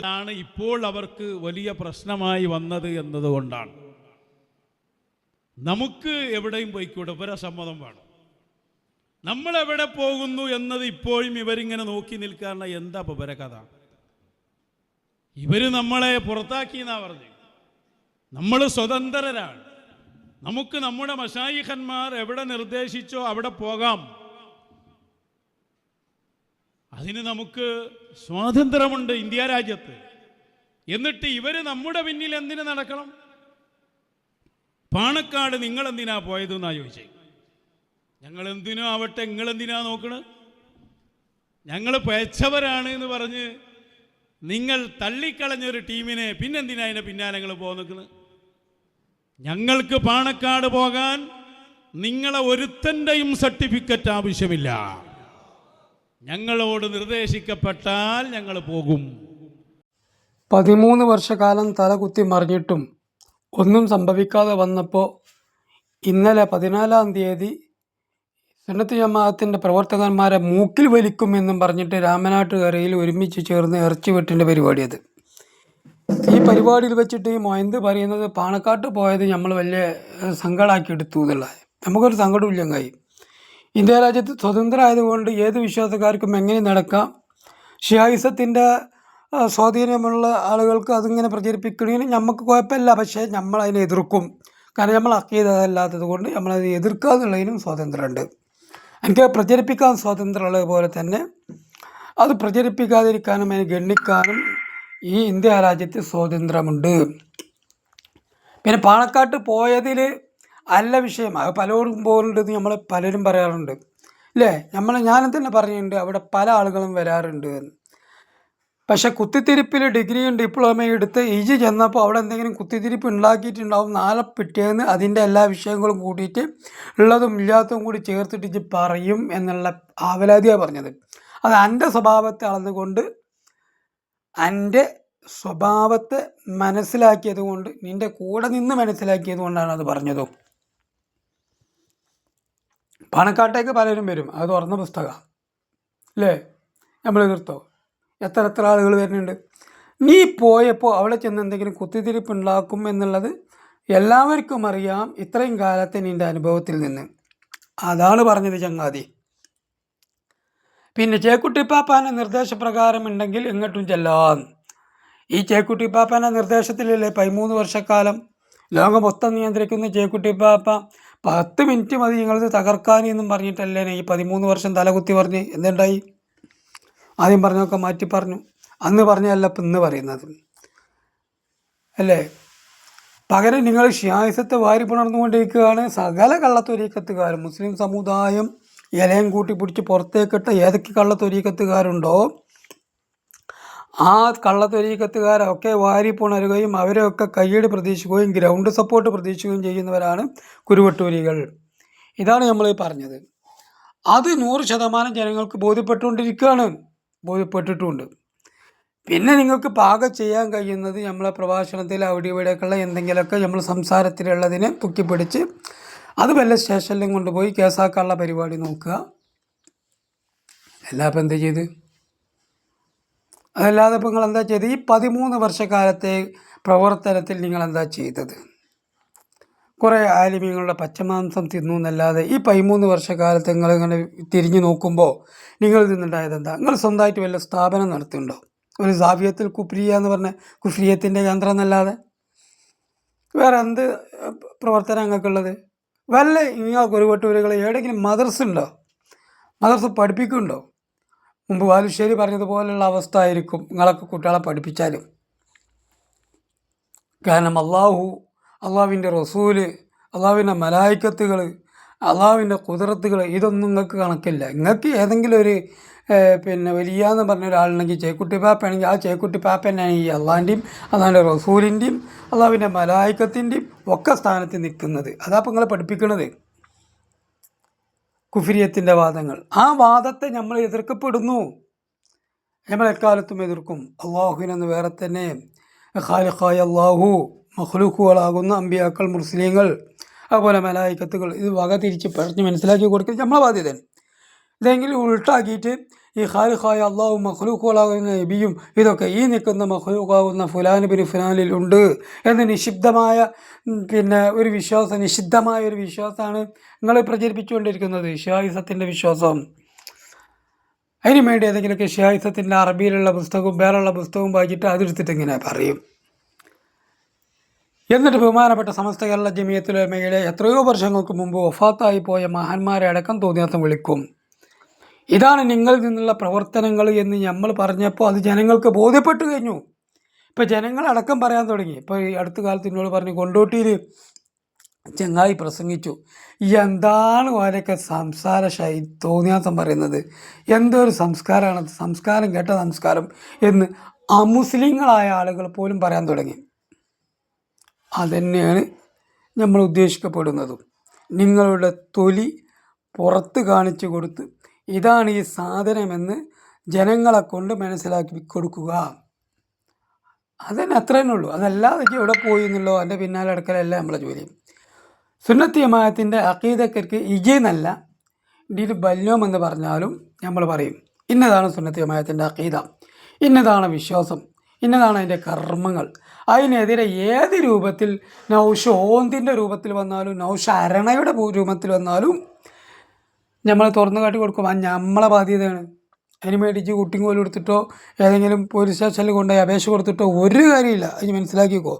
ാണ് ഇപ്പോൾ അവർക്ക് വലിയ പ്രശ്നമായി വന്നത് എന്നതുകൊണ്ടാണ്. നമുക്ക് എവിടെയും പോയിക്കൂടെ? സമ്മതം വേണം. നമ്മൾ എവിടെ പോകുന്നു എന്നത് ഇപ്പോഴും ഇവരിങ്ങനെ നോക്കി നിൽക്കാറുള്ള എന്താ ഇവരെ കഥ? ഇവർ നമ്മളെ പുറത്താക്കി എന്നാ പറഞ്ഞു. നമ്മൾ സ്വതന്ത്രരാണ്. നമുക്ക് നമ്മുടെ മഷായിഖന്മാർ എവിടെ നിർദ്ദേശിച്ചോ അവിടെ പോകാം. അതിന് നമുക്ക് സ്വാതന്ത്ര്യമുണ്ട് ഇന്ത്യ രാജ്യത്ത്. എന്നിട്ട് ഇവർ നമ്മുടെ പിന്നിൽ എന്തിനു നടക്കണം? പാണക്കാട് നിങ്ങൾ എന്തിനാ പോയത് എന്നാ ചോദിച്ചേ. ഞങ്ങൾ എന്തിനോ ആവട്ടെ നിങ്ങൾ എന്തിനാ നോക്കണ്? ഞങ്ങൾ പയച്ചവരാണ് എന്ന് പറഞ്ഞ് നിങ്ങൾ തള്ളിക്കളഞ്ഞൊരു ടീമിനെ പിന്നെന്തിനാ അതിന്റെ പിന്നാലെ നിങ്ങൾ പോ നിൽക്കുന്നത് ഞങ്ങൾക്ക് പാണക്കാട് പോകാൻ നിങ്ങളെ ഒരുത്തന്റെയും സർട്ടിഫിക്കറ്റ് ആവശ്യമില്ല. ഞങ്ങളോട് നിർദ്ദേശിക്കപ്പെട്ടാൽ ഞങ്ങൾ പോകും. പതിമൂന്ന് വർഷക്കാലം തലകുത്തി മറിഞ്ഞിട്ടും ഒന്നും സംഭവിക്കാതെ വന്നപ്പോൾ ഇന്നലെ പതിനാലാം തീയതി സുന്നത്ത് ജമാഅത്തിന്റെ പ്രവർത്തകന്മാരെ മൂക്കിൽ വലിക്കുമെന്നും പറഞ്ഞിട്ട് രാമനാട്ടുകരയിൽ ഒരുമിച്ച് ചേർന്ന് ഇറച്ചി വെട്ടിന്റെ പരിപാടി അത് ഈ പരിപാടിയിൽ വെച്ചിട്ട് ഈ മൊയന്ത് പറയുന്നത് പാണക്കാട്ട് പോയത് നമ്മൾ വലിയ സങ്കടമാക്കി എടുത്തു എന്നുള്ളത് നമുക്കൊരു സങ്കടമില്ല കൈ ഇന്ത്യ രാജ്യത്ത് സ്വതന്ത്രമായതുകൊണ്ട് ഏത് വിശ്വാസക്കാർക്കും എങ്ങനെ നടക്കാം? ഷിയായിസത്തിന്റെ സ്വാധീനമുള്ള ആളുകൾക്ക് അതിങ്ങനെ പ്രചരിപ്പിക്കണമെങ്കിൽ നമുക്ക് കുഴപ്പമില്ല. പക്ഷേ നമ്മൾ അതിനെ എതിർക്കും. കാരണം നമ്മൾ അക്കീതല്ലാത്തത് കൊണ്ട് നമ്മളത് എതിർക്കുക എന്നുള്ളതിനും സ്വാതന്ത്ര്യമുണ്ട്. എനിക്ക് പ്രചരിപ്പിക്കാൻ സ്വാതന്ത്ര്യമുള്ളത് പോലെ തന്നെ അത് പ്രചരിപ്പിക്കാതിരിക്കാനും അതിനെ ഗണ്ണിക്കാനും ഈ ഇന്ത്യ രാജ്യത്ത് സ്വാതന്ത്ര്യമുണ്ട്. പിന്നെ പാണക്കാട്ട് പോയതിൽ അല്ല വിഷയം. അത് പലരും പോകുന്നുണ്ട് നമ്മൾ പലരും പറയാറുണ്ട്. അല്ലേ നമ്മൾ ഞാൻ തന്നെ പറഞ്ഞിട്ടുണ്ട് അവിടെ പല ആളുകളും വരാറുണ്ട് എന്ന്. പക്ഷെ കുത്തിത്തിരിപ്പിൽ ഡിഗ്രിയും ഡിപ്ലോമയും എടുത്ത് ഇജി ചെന്നപ്പോൾ അവിടെ എന്തെങ്കിലും കുത്തിത്തിരിപ്പ് ഉണ്ടാക്കിയിട്ടുണ്ടാവും നാളെ പിറ്റേന്ന് അതിന്റെ എല്ലാ വിഷയങ്ങളും കൂട്ടിയിട്ട് ഉള്ളതും ഇല്ലാത്തതും കൂടി ചേർത്തിട്ട് ഇജ് പറയും എന്നുള്ള ആവലാതിയാണ് പറഞ്ഞത്. അത് എന്റെ സ്വഭാവത്തെ അളന്നുകൊണ്ട് എന്റെ സ്വഭാവത്തെ മനസ്സിലാക്കിയത് കൊണ്ട് നിന്റെ കൂടെ നിന്ന് മനസ്സിലാക്കിയത് കൊണ്ടാണ് അത് പറഞ്ഞതും. പാണക്കാട്ടേക്ക് പലരും വരും. അത് തുറന്ന പുസ്തകമാണ് അല്ലേ നമ്മൾ എതിർത്തോ എത്ര എത്ര ആളുകൾ വരുന്നുണ്ട്. നീ പോയപ്പോൾ അവിടെ ചെന്ന് എന്തെങ്കിലും കുത്തിത്തിരിപ്പ് ഉണ്ടാക്കും എന്നുള്ളത് എല്ലാവർക്കും അറിയാം. ഇത്രയും കാലത്തെ നിന്റെ അനുഭവത്തിൽ നിന്ന്. അതാണ് പറഞ്ഞത് ചങ്ങാതി. പിന്നെ ചേക്കുട്ടിപ്പാപ്പാന്റെ നിർദ്ദേശപ്രകാരം ഉണ്ടെങ്കിൽ എങ്ങോട്ടും ചെല്ലാം. ഈ ചേക്കുട്ടിപ്പാപ്പാന്റെ നിർദ്ദേശത്തിലല്ലേ പതിമൂന്ന് വർഷക്കാലം ലോകം മൊത്തം നിയന്ത്രിക്കുന്ന ചേക്കുട്ടിപ്പാപ്പ പത്ത് മിനിറ്റ് മതി നിങ്ങളത് തകർക്കാൻ എന്നും പറഞ്ഞിട്ടല്ലേ ഈ പതിമൂന്ന് വർഷം തലകുത്തി പറഞ്ഞ് എന്തുണ്ടായി? ആദ്യം പറഞ്ഞൊക്കെ മാറ്റി പറഞ്ഞു. അന്ന് പറഞ്ഞല്ല ഇപ്പം ഇന്ന് പറയുന്നത്. അല്ലേ? പകരം നിങ്ങൾ ഷിയാസത്തെ വാരി പുണർന്നുകൊണ്ടിരിക്കുകയാണ്. സകല കള്ളത്തൊരീക്കത്തുകാരും മുസ്ലിം സമുദായം ഇലയും കൂട്ടി പിടിച്ച് പുറത്തേക്കിട്ട ഏതൊക്കെ കള്ളത്തൊരീക്കത്തുകാരുണ്ടോ ആ കള്ളത്തൊരീക്കത്തുകാരൊക്കെ വാരി പുണരുകയും അവരെയൊക്കെ കയ്യടി പ്രതീക്ഷിക്കുകയും ഗ്രൗണ്ട് സപ്പോർട്ട് പ്രതീക്ഷിക്കുകയും ചെയ്യുന്നവരാണ് കുരുവട്ടൂരികൾ. ഇതാണ് നമ്മൾ പറഞ്ഞത്. അത് നൂറ് ശതമാനം ജനങ്ങൾക്ക് ബോധ്യപ്പെട്ടുകൊണ്ടിരിക്കുകയാണ്. ബോധ്യപ്പെട്ടിട്ടുമുണ്ട് പിന്നെ നിങ്ങൾക്ക് പാകം ചെയ്യാൻ കഴിയുന്നത് നമ്മളെ പ്രഭാഷണത്തിൽ അവിടെ ഇവിടെയൊക്കെയുള്ള എന്തെങ്കിലുമൊക്കെ നമ്മൾ സംസാരത്തിലുള്ളതിനെ പൊക്കിപ്പിടിച്ച് അത് വല്ല സ്റ്റേഷനിലും കൊണ്ടുപോയി കേസാക്കാനുള്ള പരിപാടി നോക്കുക. എല്ലാ ഇപ്പം എന്ത് ചെയ്ത്? അതല്ലാതെ ഇപ്പോൾ നിങ്ങൾ എന്താ ചെയ്തത്? ഈ പതിമൂന്ന് വർഷക്കാലത്തെ പ്രവർത്തനത്തിൽ നിങ്ങൾ എന്താ ചെയ്തത്? കുറേ ആലിമ്യങ്ങളുടെ പച്ചമാംസം തിന്നു എന്നല്ലാതെ ഈ പതിമൂന്ന് വർഷക്കാലത്ത് നിങ്ങൾ ഇങ്ങനെ തിരിഞ്ഞു നോക്കുമ്പോൾ നിങ്ങൾ നിന്നുണ്ടായത് എന്താ? നിങ്ങൾ സ്വന്തമായിട്ട് വല്ല സ്ഥാപനം നടത്തുന്നുണ്ടോ? ഒരു സാഫിയത്തിൽ കുഫ്രിയ എന്ന് പറഞ്ഞ കുഫ്രിയത്തിന്റെ യന്ത്രം എന്നല്ലാതെ? വേറെ എന്ത് പ്രവർത്തനം നിങ്ങൾക്കുള്ളത്? വല്ല നിങ്ങൾക്ക് ഒരു വട്ടൂരുകൾ എവിടെയെങ്കിലും മദർസ് ഉണ്ടോ മദർസ് പഠിപ്പിക്കുന്നുണ്ടോ? മുമ്പ് ബാലുശ്ശേരി പറഞ്ഞതുപോലുള്ള അവസ്ഥ ആയിരിക്കും നിങ്ങളൊക്കെ കുട്ടികളെ പഠിപ്പിച്ചാലും. കാരണം അള്ളാഹു അള്ളാവിന്റെ റസൂൽ അള്ളാവിന്റെ മലായിക്കത്തുകൾ അള്ളാവിന്റെ കുതിരത്തുകൾ ഇതൊന്നും നിങ്ങൾക്ക് കണക്കില്ല. നിങ്ങൾക്ക് ഏതെങ്കിലും ഒരു പിന്നെ വലിയ എന്ന് പറഞ്ഞ ഒരാളുണ്ടെങ്കിൽ ചേക്കുട്ടി പാപ്പയാണെങ്കിൽ ആ ചേക്കുട്ടി പാപ്പനാണ് ഈ അള്ളാന്റെയും അള്ളാന്റെ റസൂലിന്റെയും അള്ളാവിന്റെ മലായിക്കത്തിന്റെയും ഒക്കെ സ്ഥാനത്ത് നിൽക്കുന്നത്. അതാ നിങ്ങളെ പഠിപ്പിക്കുന്നത് കുഫിരിയത്തിന്റെ വാദങ്ങൾ. ആ വാദത്തെ നമ്മൾ എതിർക്കപ്പെടുന്നു. നമ്മൾ എക്കാലത്തും എതിർക്കും. അള്ളാഹുവിനെന്ന് വേറെ തന്നെ ഖാലിഖായ അള്ളാഹു മഹ്ലൂഖുകളാകുന്ന അമ്പിയാക്കൾ മുസ്ലിങ്ങൾ അതുപോലെ മലായിക്കത്തുകൾ. ഇത് വക തിരിച്ച് പറഞ്ഞ് മനസ്സിലാക്കി കൊടുക്കുന്നത് നമ്മളെ ബാധ്യതയാണ്. ഇതെങ്കിലും ഉൾട്ടാക്കിയിട്ട് ഈ ഖാലിഖായ അള്ളാഹു മഹ്ലൂഖുകളാകുന്ന നബിയും ഇതൊക്കെ ഈ നിൽക്കുന്ന മഹ്ലൂഖാകുന്ന ഫുലാൻ ബിൻ ഫുലാനിലുണ്ട് എന്ന് നിഷിദ്ധമായ പിന്നെ ഒരു വിശ്വാസം നിഷിദ്ധമായ ഒരു വിശ്വാസമാണ് നിങ്ങൾ പ്രചരിപ്പിച്ചുകൊണ്ടിരിക്കുന്നത് ഷായിസത്തിന്റെ വിശ്വാസം. അതിന് വേണ്ടി ഏതെങ്കിലുമൊക്കെ ഷായിസത്തിന്റെ അറബിയിലുള്ള പുസ്തകവും വേറെയുള്ള പുസ്തകവും വായിച്ചിട്ട് അതെടുത്തിട്ട് ഇങ്ങനെ പറയും. എന്നിട്ട് ബഹുമാനപ്പെട്ട സമസ്ത കേരള ജമിയത്തുലമയുടെ എത്രയോ വർഷങ്ങൾക്ക് മുമ്പ് വഫാത്തായി പോയ മഹാന്മാരെ അടക്കം തോന്നിയാത്തം വിളിക്കും. ഇതാണ് നിങ്ങളിൽ നിന്നുള്ള പ്രവർത്തനങ്ങൾ എന്ന് നമ്മൾ പറഞ്ഞപ്പോൾ അത് ജനങ്ങൾക്ക് ബോധ്യപ്പെട്ടു കഴിഞ്ഞു. ഇപ്പം ജനങ്ങൾ അടക്കം പറയാൻ തുടങ്ങി. ഇപ്പോൾ ഈ അടുത്ത കാലത്ത് എന്നോട് പറഞ്ഞു കൊണ്ടോട്ടിയിൽ ചെങ്ങായി പ്രസംഗിച്ചു. എന്താണ് ഓരൊക്കെ സംസാര ശൈ തോന്നിയാസം പറയുന്നത്. എന്തൊരു സംസ്കാരമാണ് സംസ്കാരം കേട്ട സംസ്കാരം എന്ന് അമുസ്ലിങ്ങളായ ആളുകൾ പോലും പറയാൻ തുടങ്ങി. അതന്നെയാണ് നമ്മൾ ഉദ്ദേശിക്കപ്പെടുന്നതും. നിങ്ങളുടെ തൊലി പുറത്ത് കാണിച്ചു കൊടുത്ത് ഇതാണ് ഈ സാധനമെന്ന് ജനങ്ങളെ കൊണ്ട് മനസ്സിലാക്കി കൊടുക്കുക. അതന്നെ അത്ര തന്നെ ഉള്ളൂ. അതല്ലാതെ എവിടെ പോയി എന്നുള്ളോ അതിന്റെ പിന്നാലെ അടക്കലല്ല നമ്മളെ ജോലി. സുന്നത്തി ജമാഅത്തിന്റെ അക്കീദക്കർക്ക് ഇജയെന്നല്ല ഇതിൽ ബല്യം എന്ന് പറഞ്ഞാലും നമ്മൾ പറയും ഇന്നതാണ് സുന്നത്തി ജമാഅത്തിന്റെ അക്കീദ ഇന്നതാണ് വിശ്വാസം. ഇന്നതാണ് അതിന്റെ കർമ്മങ്ങൾ. അതിനെതിരെ ഏത് രൂപത്തിൽ നൗഷ ഓന്തിന്റെ രൂപത്തിൽ വന്നാലും നൗഷ അരണയുടെ രൂപത്തിൽ വന്നാലും നമ്മൾ തുറന്നു കാട്ടി കൊടുക്കും. അത് നമ്മളെ ബാധ്യതയാണ്. അതിന് മേടിച്ച് കുട്ടിയും കോലും എടുത്തിട്ടോ ഏതെങ്കിലും പോലീസ് സ്റ്റേഷനിൽ കൊണ്ടുപോയി അപേക്ഷ കൊടുത്തിട്ടോ ഒരു കാര്യമില്ല അത് മനസ്സിലാക്കിക്കോ.